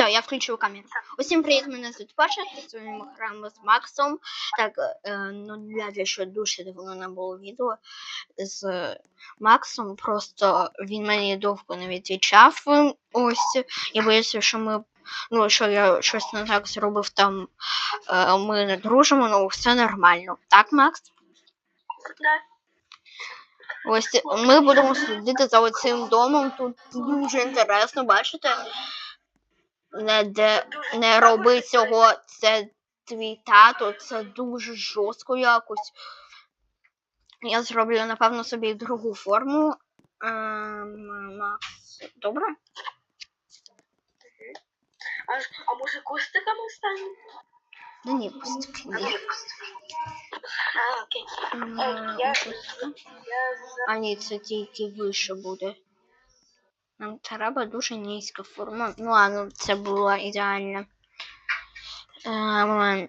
Все, я включив камеру. Усім привіт, мене звуть Паша. Сьогодні ми граємо з Максом. Так, е, ну для що дуже давно не було відео з Максом. Просто він мені довго не відвічав. Ось я боюся, що ми. Ну, що я щось не так зробив там, е, ми не дружимо, ну все нормально. Так, Макс? Да. Ось ми будемо слідити за оцим домом. Тут дуже інтересно, бачите? Не, де, не роби цього, це твій тато, це дуже жорстко якось. Я зроблю, напевно, собі другу форму. Ем, Макс, добре? А, а може кустиками станемо? Да ні, пустки, ні. А, окей. Е, я- Я. А ні, це тільки вище буде. Нам треба дуже низька форма. Ну ладно, це було ідеально. Ем,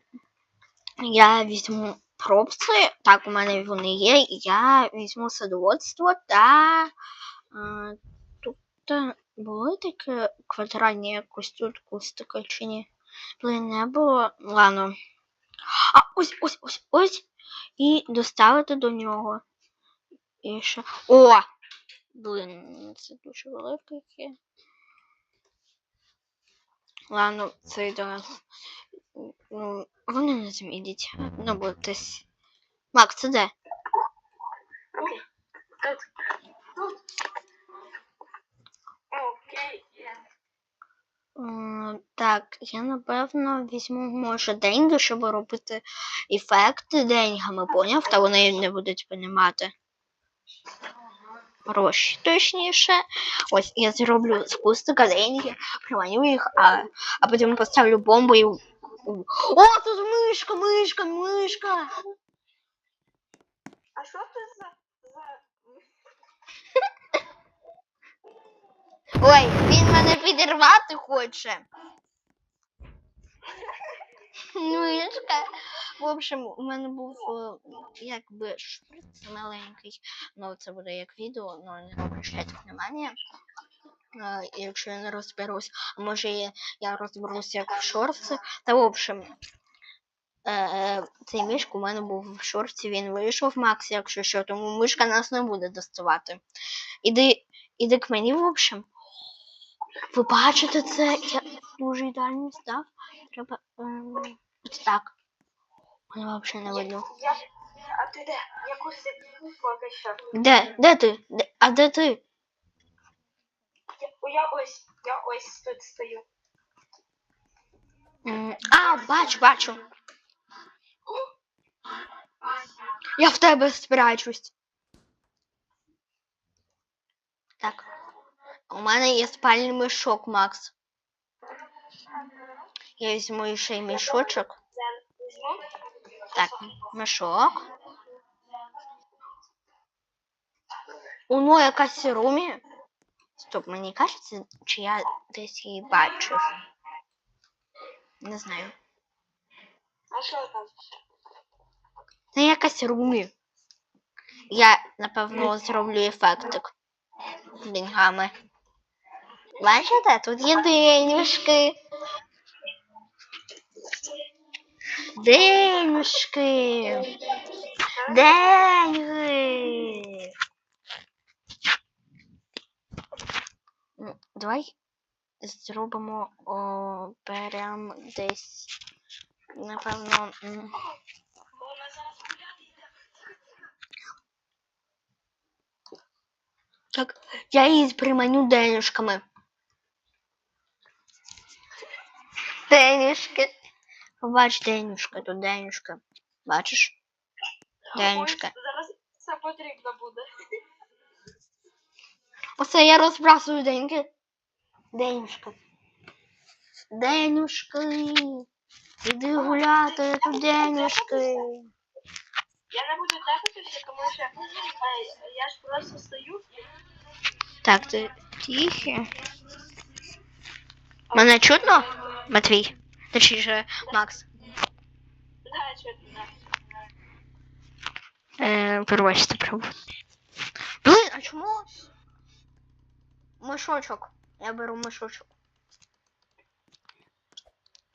я візьму пропси. Так, у мене вони є. Я візьму садоводство та. Е, тут е, були такі квадратні якось тут кустики чи ні? Блин, не було. Ладно. А, ось, ось, ось, ось. І доставити до нього. І ще. О! Блин, це дуже велике. яке. Ладно, це йде. Ну, вони не змінять. Ну, бо десь. Мак, це де? Тут. Тут. Так, я напевно візьму, може, деньги, щоб робити ефекти деньгами, поняв? Та вони не будуть понімати. Гроші, точніше. Ось я зроблю з кустика деньги, приманю їх, а, а потім поставлю бомбу і. О, тут мишка, мишка, мишка! А що це за... за... Ой, він мене підірвати хоче. Мишка. В общем, у мене був е, якби шприц маленький. Ну, це буде як відео, але не обращайте внимання. Е, Якщо я не розберусь, а може я, я розберусь як в шорці. Та в общем. Е, цей мішк у мене був в шорці, він вийшов Макс, якщо що, тому мишка нас не буде доставати. Іди, іди к мені, в общем. Ви бачите це? Я дуже ідеально став. Треба. Ем, ось так. Мене взагалі не видно. Я... А ти де? Я кустик поки що. Де? Де ти? Де? А де ти? Я, о, я ось, я ось тут стою. М, А, бачу, бачу. Я в тебе спрячусь. Так. У мене є спальний мішок, Макс. Я візьму ще й мішочок. Це візьму. Так, мішок. Воно якась румі. Стоп, мені кажеться, чи я десь її бачив. Не знаю. А що там? Це якась румі. Я, напевно, зроблю ефектик деньгами. Бачите, тут є денюшки. Денюшки. Деньги. Ну, Давай зробимо о, берем десь, напевно. Так, я її приманю денюшками. Денюшки. Побач, денюшка, тут денюшка. Бачиш? Денюшка. Зараз це потрібно буде. Оце я розбрасую деньги. Денюшка. Денюшки. Іди гуляти, тут денюшки. Я не буду тепатися, тому що я ж просто стою. Так, ти тихе. Мене чутно, Матвій? Точніше, Макс. Да, що ти да. Е, Пробачте, правда. Блин, а чому? Мишочок. Я беру мишочок.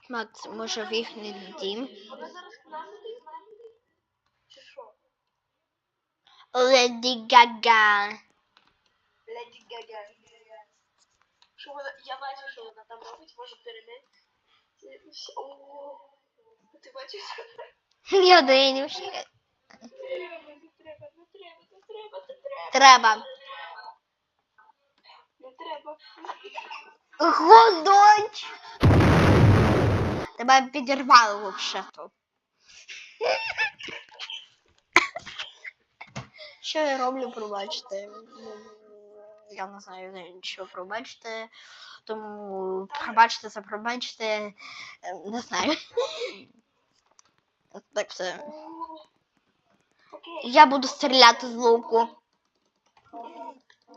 Макс, може в їхній дім? Вона зараз к нам іде? Чи що? Леді Гага. Леді Гага. Що вона... Я бачу, що вона там робить, може О, ти бачиш? Я дивлюся. Не треба, не треба, не треба, не треба, не треба. Треба. Не треба. Ходоч. Тебе підірвало вообще-то. Що я роблю, пробачте. Я не знаю, що пробачте. Тому пробачте за пробачте. Е, Не знаю. Так все. Я буду стріляти з луку.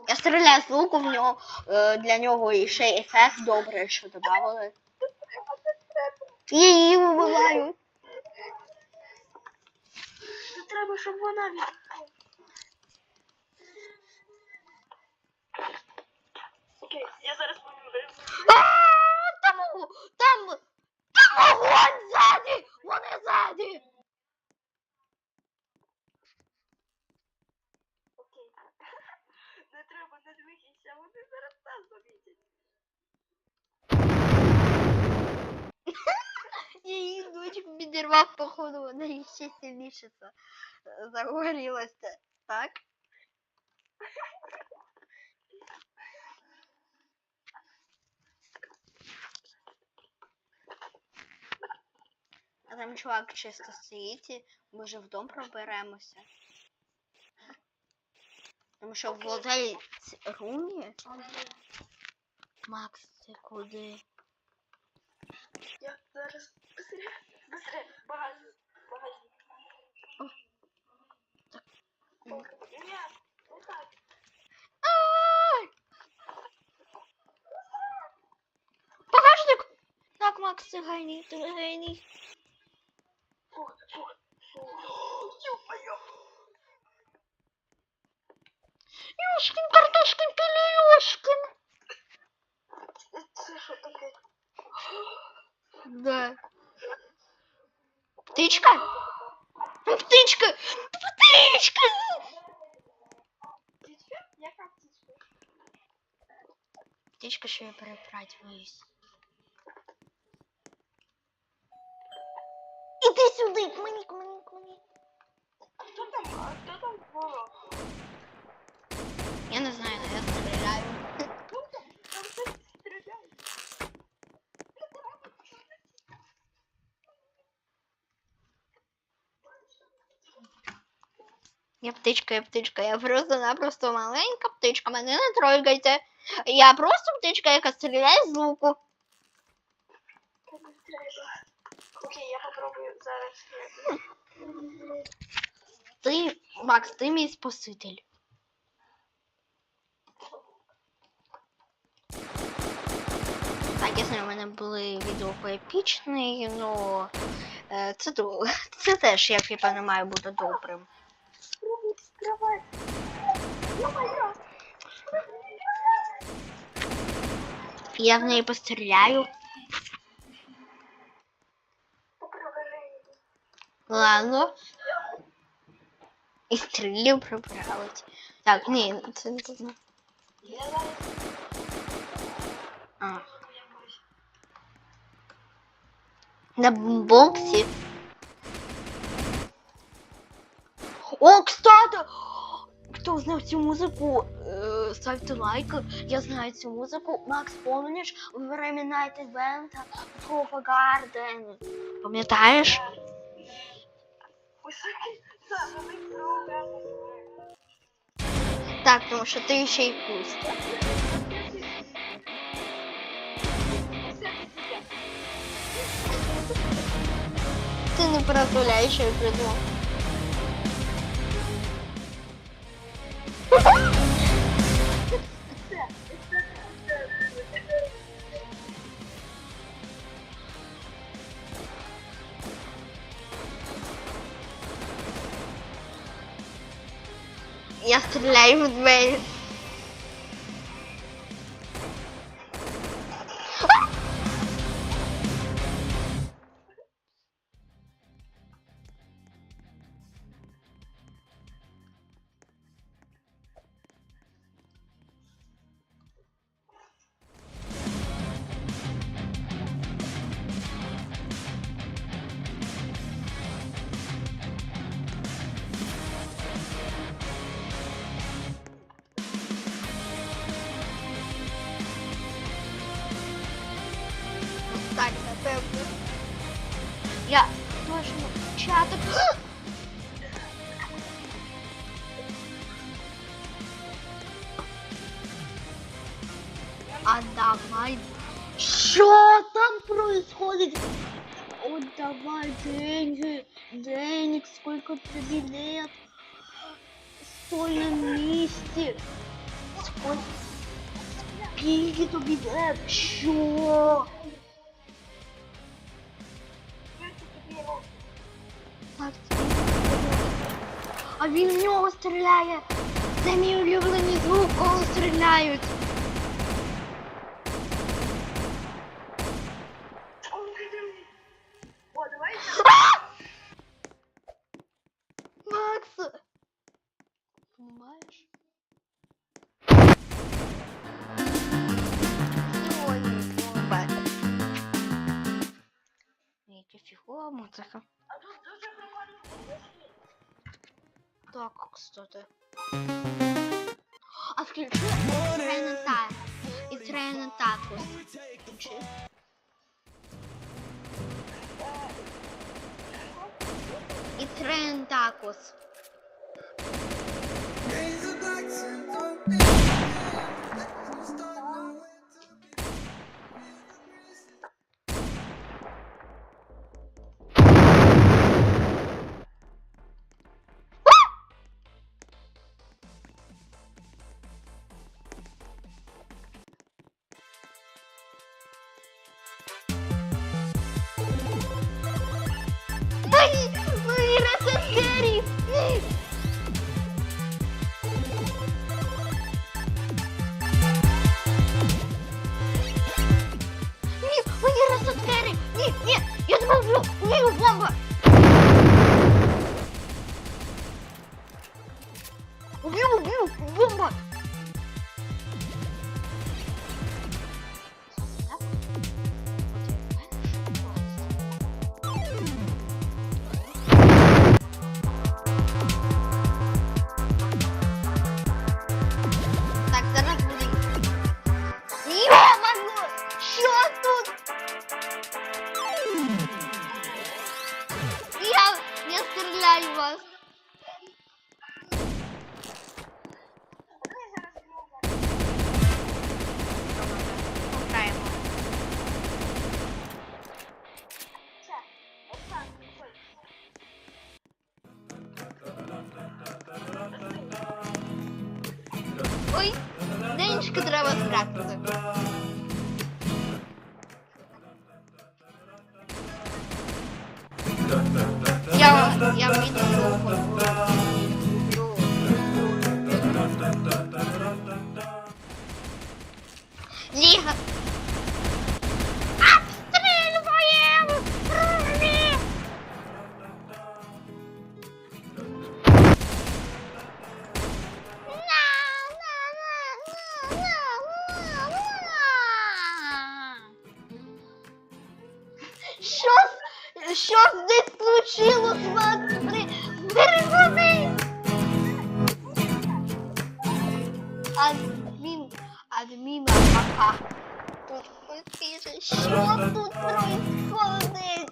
Я стріляю з луку в нього. е, Для нього і ще ефект добре, що додавали. Я її вбиваю. Треба, щоб вона від... Окей, я зараз Там, о- там, там огонь ззаді! Вони ззаді! Окей. Не треба, не двигайся, вони зараз нас помітять. Я її дочку підірвав, походу, вона їй ще сильніше за- загорілася. Так? А там чувак чисто стоїть, ми вже в дом проберемося. Тому що в готелі ц- румі. Макс, ти куди? Я зараз... Быстрее, быстрее, багажник, багажник. О, так. Не так. Багажник! Так, Макс, ти геній, ти геній. Птичка? Ну, Птичка! Птичка! Птичка? Яка птичка? Птичка, що я перепрать боюсь. Іди сюди, к мені, к мені, к мені. А хто там? А хто там ворог? Я не знаю, але я стріляю. Ну там, там хтось стріляє. Я птичка, я птичка, я просто-напросто маленька птичка, мене не трогайте. Я просто птичка, яка стріляє з луку. Не. Окей, я попробую зараз. Ти, Макс, ти мій спаситель. Так, я знаю, у мене були відео поепічні, ну е, це, це теж, як я певно, має бути добрим. Спробуй відкривати. Ё-моё. Я в неї постріляю. Попробуй. Ладно. І стрілю прибралась. Так, ні, це не тут. Я зараз А. якось. На боксі. О, кстати! Хто знав цю музику? Е, ставте лайк. Я знаю цю музику. Макс, помниш времена івента Пропагарден? Пам'ятаєш? Високий самий. Так, тому що ти ще й пуста. Ти не представляєш, я придумав. Я стріляю в А давай. Что там происходит? О, давай деньги, денег, сколько тебе лет? Стой на месте. Сколько? Скільки тобі лет? Що? А він в нього стріляє. Це мій улюблений звук, коли стріляють. О, давай. Макс! Понимаешь? Яка фігова музика. А тут дуже прикольно. Так, кстати. А включи Тренета. І Тренетакус. Включи. І Тренетакус. Ай, Ні, бомба! Я, я вийду Ліга. Здесь случилось, Макс? При... Перезвони! Адмін, адміна, пока. Тут пише, що тут происходит?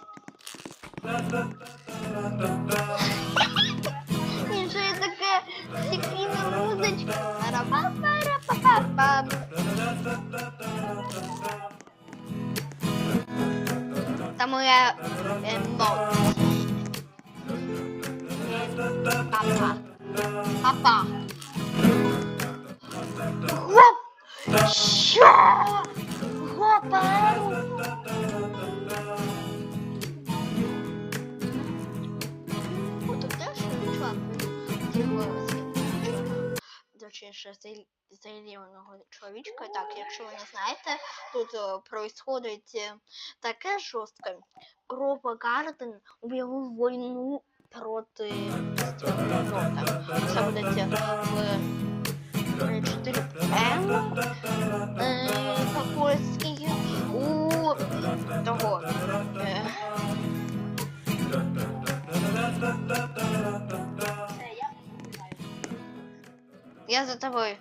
І є таке секретна музичка? Пара-па-пара-па-па-пам. Remote. Papá. Papá. Roubaram. Puta, deixa eu te falar. Eu tinha chance Точніше, чоловічка. Так, якщо ви не знаєте, тут е, происходить е, таке жорстке. Група Гарден об'явив війну проти рота. Це буде в 4 М е, по-польськи у того. е, я. За тобою.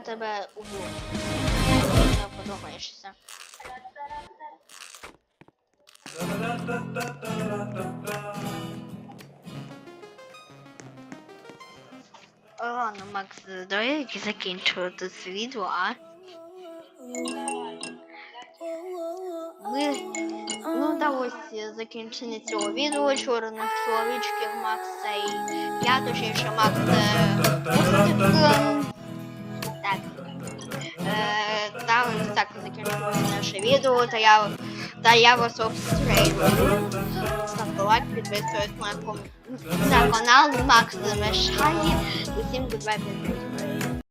Я тебе уб'ю. Не подумаєшся. Ладно, Макс, давай закінчувати це відео, а? Ми ну вдалося закінчення цього відео чорних чоловічків Макса і я точніше Макс е. Е, та так закінчуємо наше відео, та я, та я вас обстрілюю. Ставте лайк, підписуйтесь на, канал Макс Замешає. Усім підписуйтесь.